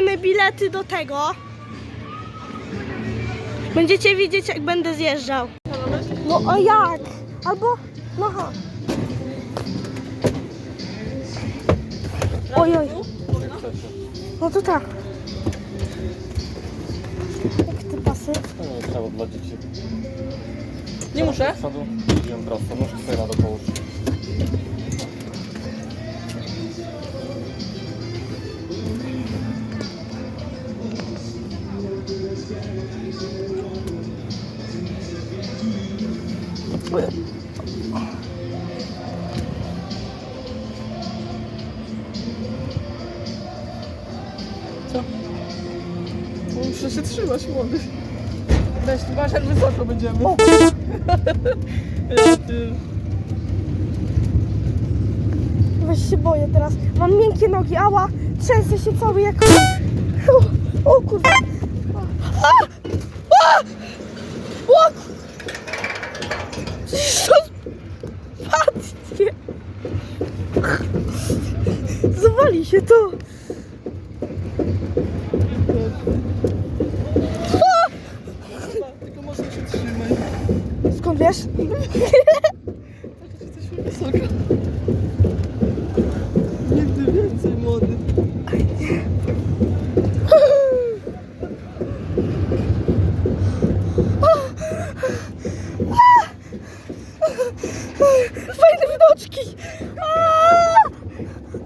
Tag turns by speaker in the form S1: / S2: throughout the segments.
S1: kupujemy bilety do tego. Będziecie widzieć, jak będę zjeżdżał. No a jak? Albo, no ha. Oj, oj. No to tak. Jak te pasy?
S2: Trzeba dla dzieci.
S3: Nie muszę.
S2: Idziemy prosto, sobie na.
S3: Co? Muszę się trzymać, młody. Weź, tu masz jak wysoko będziemy.
S1: O.
S3: Ja ty.
S1: Weź się boję teraz. Mam miękkie nogi, ała. Trzęsę się cały jak... O, o kurde. A! A! O! Co? Patrzcie. Zawali się to.
S3: Tylko mocno się trzymaj.
S1: Skąd wiesz?
S3: Jesteśmy wysoko. Nigdy więcej, młody.
S1: Fajne widoczki.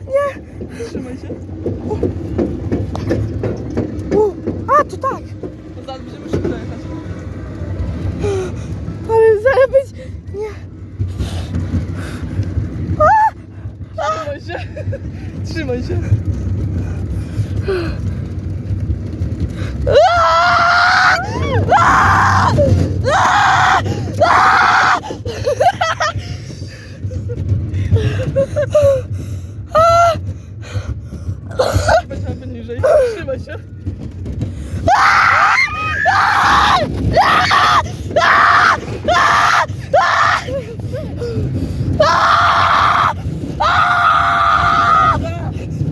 S1: Nie.
S3: Trzymaj się.
S1: U, a, to tak.
S3: No zaraz będziemy szybko jechać.
S1: Ale zaraz być... Nie.
S3: Trzymaj się. Trzymaj się nawet niżej. Trzymaj się.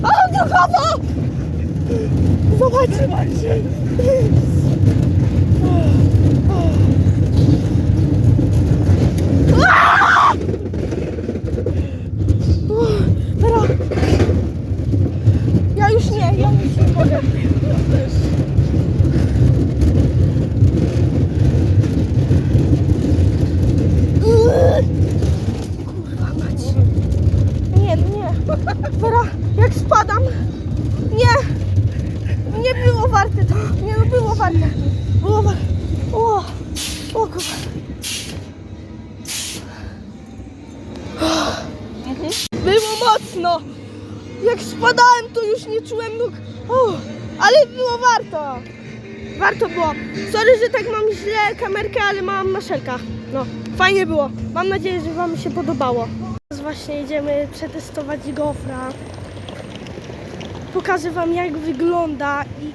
S1: A, drugowo! Zobacz.
S3: Trzymaj się.
S1: Teraz. Ja już nie, ja już nie mogę.
S3: Też.
S1: Kurwa mać. Nie, nie. Wera, jak spadam. Nie. Nie było warte to. Nie no, było warte. Było warte. O, o kurwa. Było mocno. Jak spadałem, to już nie czułem nóg. Ale było warto. Warto było. Sorry, że tak mam źle kamerkę, ale mam maszelka. No, fajnie było. Mam nadzieję, że Wam się podobało. Teraz właśnie jedziemy przetestować gofra. Pokażę Wam, jak wygląda i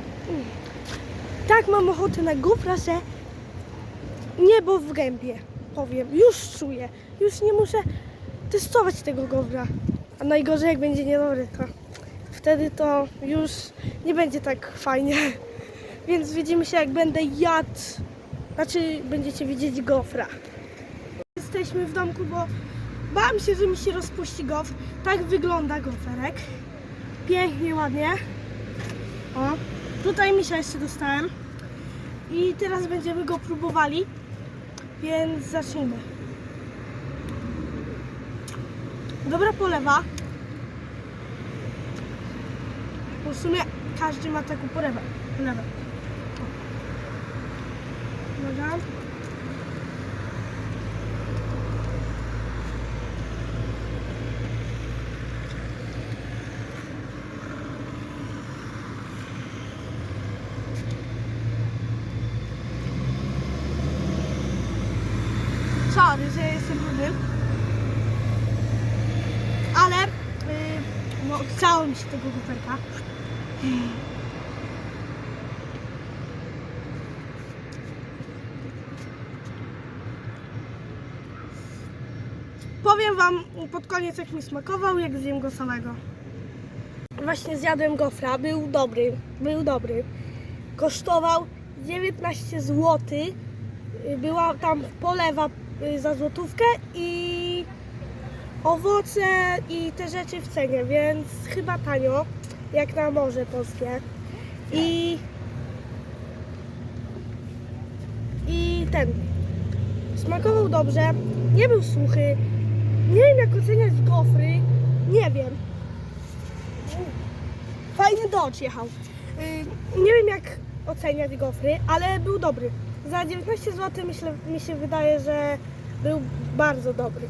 S1: tak mam ochotę na gofra, że niebo w gębie. Powiem, już czuję. Już nie muszę testować tego gofra. A najgorzej, jak będzie niedobry, to wtedy to już nie będzie tak fajnie. Więc widzimy się, jak będę jadł. Znaczy, będziecie widzieć gofra. Jesteśmy w domku, bo bałam się, że mi się rozpuści gofr. Tak wygląda goferek. Pięknie, ładnie. O, tutaj misia jeszcze dostałem. I teraz będziemy go próbowali. Więc zacznijmy. Dobra polewa. Bo w sumie każdy ma taką polewę. polewę. Dobra. Sorry, że jestem brudny. Ale yy, no, chciało mi się tego kuferka. Powiem wam pod koniec jak mi smakował, jak zjem go samego. właśnie zjadłem gofra, był dobry, był dobry. Kosztował 19 zł. Była tam polewa za złotówkę i owoce i te rzeczy w cenie, więc chyba tanio, jak na morze polskie. I i ten smakował dobrze, nie był suchy. Nie wiem jak oceniać gofry, nie wiem. Fajny Dodge jechał. Y, Nie wiem jak oceniać gofry, ale był dobry. Za 19 zł myślę, mi się wydaje, że był bardzo dobry.